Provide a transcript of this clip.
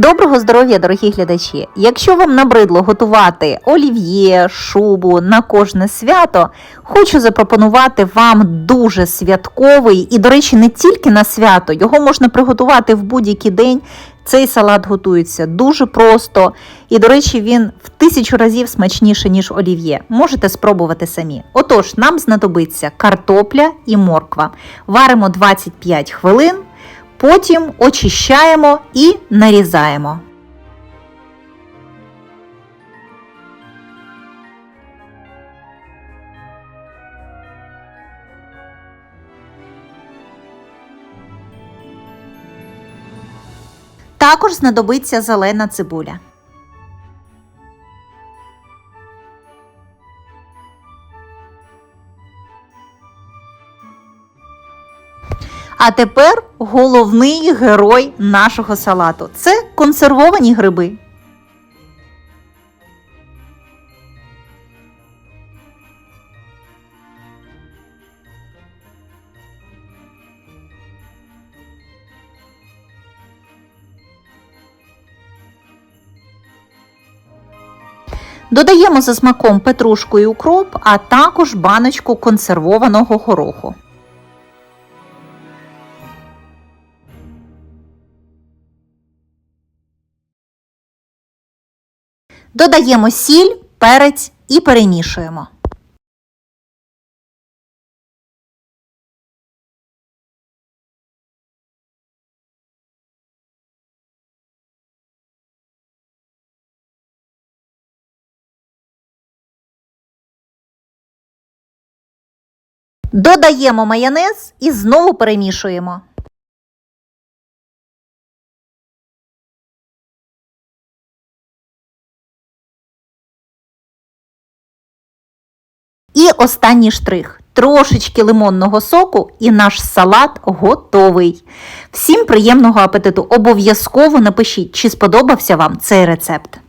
Доброго здоров'я, дорогі глядачі! Якщо вам набридло готувати олів'є, шубу на кожне свято, хочу запропонувати вам дуже святковий і, до речі, не тільки на свято, його можна приготувати в будь-який день. Цей салат готується дуже просто, і, до речі, він в тисячу разів смачніше, ніж олів'є. Можете спробувати самі. Отож, нам знадобиться картопля і морква. Варимо 25 хвилин. Потім очищаємо і нарізаємо. Також знадобиться зелена цибуля. А тепер головний герой нашого салату це консервовані гриби. Додаємо за смаком петрушку і укроп, а також баночку консервованого гороху. Додаємо сіль, перець і перемішуємо. Додаємо майонез і знову перемішуємо. І останній штрих. Трошечки лимонного соку, і наш салат готовий. Всім приємного апетиту! Обов'язково напишіть, чи сподобався вам цей рецепт.